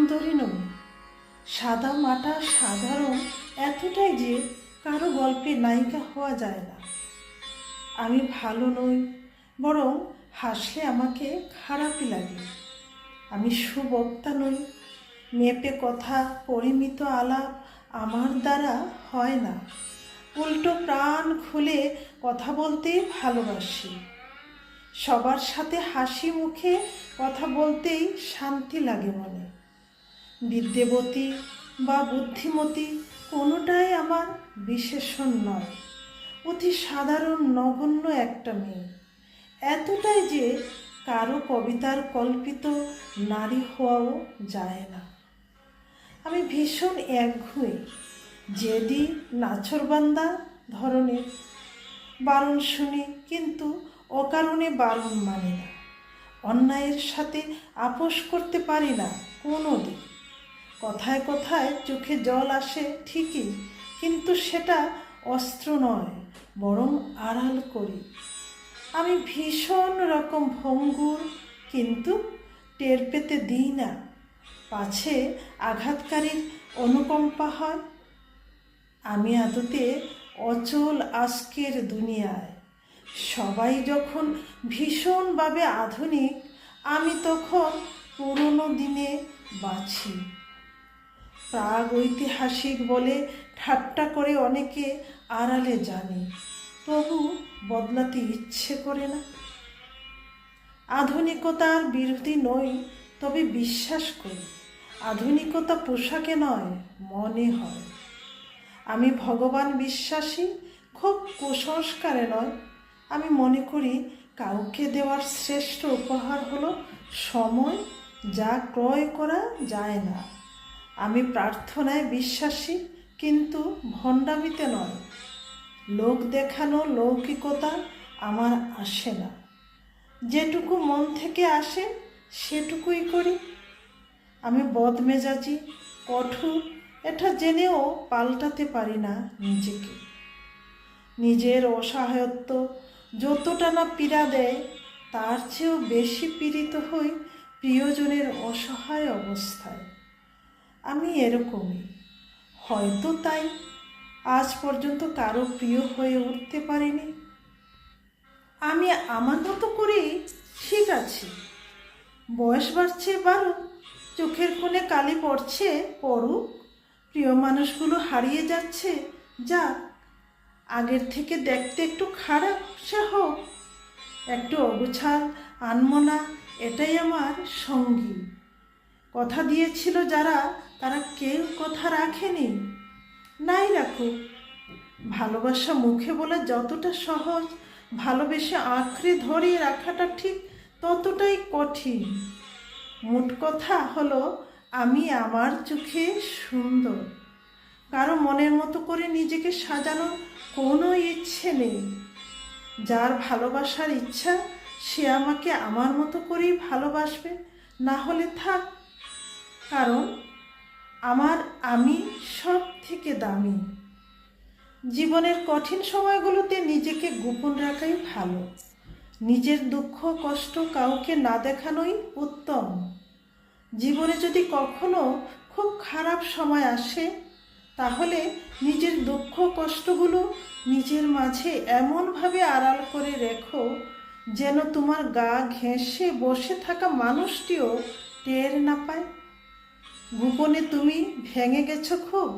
সুন্দরী নই। সাদা মাটা সাধারণ এতটাই যে কারও গল্পে নায়িকা হওয়া যায় না। আমি ভালো নই, বরং হাসলে আমাকে খারাপই লাগে। আমি সুবক্তা নই, মেপে কথা, পরিমিত আলাপ আমার দ্বারা হয় না। উল্টো প্রাণ খুলে কথা বলতে ভালোবাসি। সবার সাথে হাসি মুখে কথা বলতেই শান্তি লাগে মনে। বিদ্যাবতী বা বুদ্ধিমতী কোনোটাই আমার বিশেষণ নয়। অতি সাধারণ নগণ্য একটা মেয়ে। এতটাই যে কারও কবিতার কল্পিত নারী হওয়াও যায় না। আমি ভীষণ একঘুয়ে জেদি নাছরবান্দা ধরনের। বারণ শুনি কিন্তু অকারণে বারণ মানি না। অন্যায়ের সাথে আপোষ করতে পারি না কোনো দিন কথায় কথায় চোখে জল আসে ঠিকই, কিন্তু সেটা অস্ত্র নয়, বরং আড়াল করি। আমি ভীষণ রকম ভঙ্গুর, কিন্তু টের পেতে দিই না। পাছে আঘাতকারীর অনুকম্পা হয়। আমি আদতে অচল আজকের দুনিয়ায়। সবাই যখন ভীষণভাবে আধুনিক, আমি তখন পুরনো দিনে বাছি। প্রাগ ঐতিহাসিক বলে ঠাট্টা করে অনেকে আড়ালে জানে। তবু বদলাতে ইচ্ছে করে না। আধুনিকতার বিরোধী নই, তবে বিশ্বাস করি, আধুনিকতা পোশাকে নয়, মনে হয়। আমি ভগবান বিশ্বাসী, খুব কুসংস্কারে নয়। আমি মনে করি কাউকে দেওয়ার শ্রেষ্ঠ উপহার হলো সময়, যা ক্রয় করা যায় না। প্রার্থনায় বিশ্বাসী, কিন্তু ভণ্ডামিতে নয়। লোক দেখানো লৌকিকতা আমার আসে না। যেটুকু মন থেকে আসে, সেটুকুই করি। আমি বদমেজাজি, কঠোর, এটা জেনেও পাল্টাতে পারি না নিজেকে। নিজের অসহায়ত্ব যতটা না পীড়া দেয়, তার চেয়েও বেশি পীড়িত হই প্রিয়জনের অসহায় অবস্থায়। আমি এরকমই। হয়তো তাই। আজ পর্যন্ত কারও প্রিয় হয়ে উঠতে পারিনি। আমি আমার মতো করেই ঠিক আছি। বয়স বাড়ছে বারো চোখের কোণে কালি পড়ছে পড়ুক প্রিয় মানুষগুলো হারিয়ে যাচ্ছে যা আগের থেকে দেখতে একটু খারাপ সে হোক। একটু অগুছাল, আনমনা, এটাই আমার সঙ্গী। কথা দিয়েছিল যারা, তারা কেউ কথা রাখেনি। নাই রাখুক ভালোবাসা মুখে বলে যতটা সহজ, ভালোবেসে আঁকড়ে ধরে রাখাটা ঠিক ততটাই কঠিন। মোট কথা হলো, আমি আমার চোখে সুন্দর। কারও মনের মতো করে নিজেকে সাজানোর কোনো ইচ্ছে নেই। যার ভালোবাসার ইচ্ছা, সে আমাকে আমার মতো করেই ভালোবাসবে, না হলে থাক কারণ আমার আমি সব থেকে দামি। জীবনের কঠিন সময়গুলোতে নিজেকে গোপন রাখাই ভালো। নিজের দুঃখ, কষ্ট কাউকে না দেখানোই উত্তম। জীবনে যদি কখনো খুব খারাপ সময় আসে, তাহলে নিজের দুঃখ, কষ্টগুলো নিজের মাঝে এমনভাবে আড়াল করে রেখো যেন তোমার গা ঘেঁষে বসে থাকা মানুষটিও টের না পায়। গোপনে তুমি ভেঙে গেছো খুব,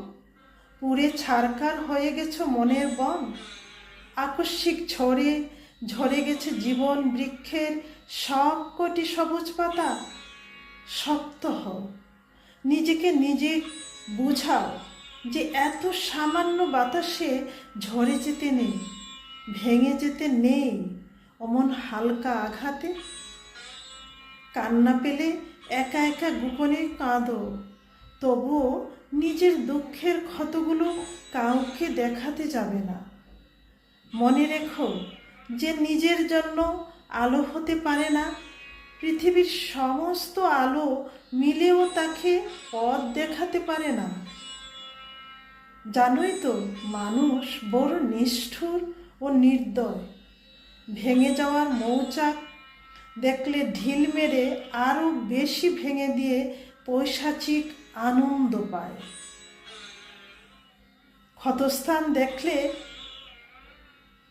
পুড়ে ছারকার হয়ে গেছো মনের বন। আকস্মিক ঝড়ে ঝরে গেছে জীবন বৃক্ষের সব কটি সবুজ পাতা। শক্ত হও, নিজেকে নিজে বুঝাও যে এত সামান্য বাতাসে ঝরে যেতে নেই, ভেঙে যেতে নেই অমন হালকা আঘাতে। কান্না পেলে একা একা গোপনে কাঁদো। তবুও নিজের দুঃখের ক্ষতগুলো কাউকে দেখাতে যাবে না। মনে রেখো যে নিজের জন্য আলো হতে পারে না। পৃথিবীর সমস্ত আলো মিলেও তাকে পথ দেখাতে পারে না। জানোই তো মানুষ বড় নিষ্ঠুর ও নির্দয়। ভেঙে যাওয়ার মৌচাক দেখলে ঢিল মেরে আরও বেশি ভেঙে দিয়ে পৈশাচিক আনন্দ পায়। ক্ষতস্থান দেখলে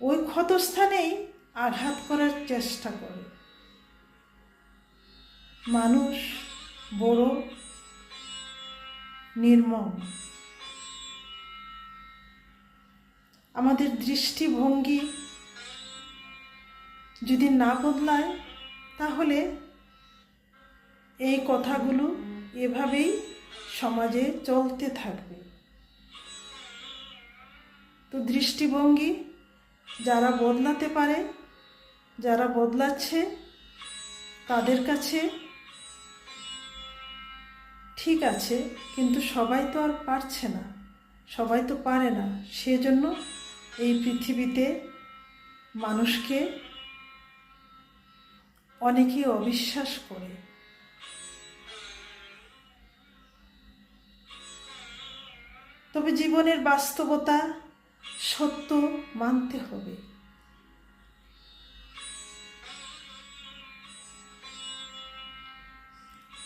ওই ক্ষতস্থানেই আঘাত করার চেষ্টা করে। মানুষ বড়, নির্মম। আমাদের দৃষ্টিভঙ্গি যদি না বদলায় তাহলে এই কথাগুলো এভাবেই সমাজে চলতে থাকবে। তো দৃষ্টিভঙ্গি যারা বদলাতে পারে, যারা বদলাচ্ছে, তাদের কাছে ঠিক আছে, কিন্তু সবাই তো আর পারছে না, সবাই তো পারে না। সেজন্য এই পৃথিবীতে মানুষকে অনেকেই অবিশ্বাস করে। তবে জীবনের বাস্তবতা সত্য মানতে হবে।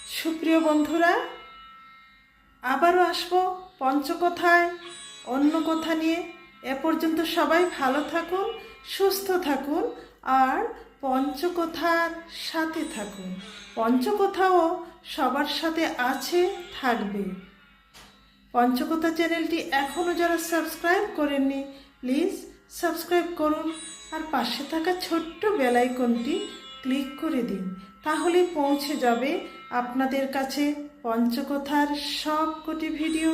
সুপ্রিয় বন্ধুরা, আবারও আসব পঞ্চকথায়। অন্য কথা নিয়ে। এ পর্যন্ত সবাই ভালো থাকুন, সুস্থ থাকুন। আর পঞ্চকথার সাথে থাকুন। পঞ্চকথাও সবার সাথে আছে, থাকবে। পঞ্চকথা চ্যানেলটি এখনও যারা সাবস্ক্রাইব করেননি, প্লিজ সাবস্ক্রাইব করুন আর পাশে থাকা ছোট্ট বেলাইকনটি ক্লিক করে দিন, তাহলে পৌঁছে যাবে আপনাদের কাছে পঞ্চকথার সব কটি ভিডিও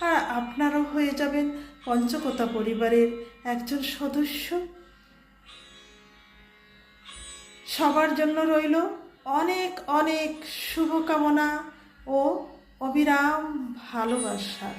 আর আপনারাও হয়ে যাবেন পঞ্চকথা পরিবারের একজন সদস্য। সবার জন্য রইল অনেক অনেক শুভকামনা ও অবিরাম ভালোবাসা।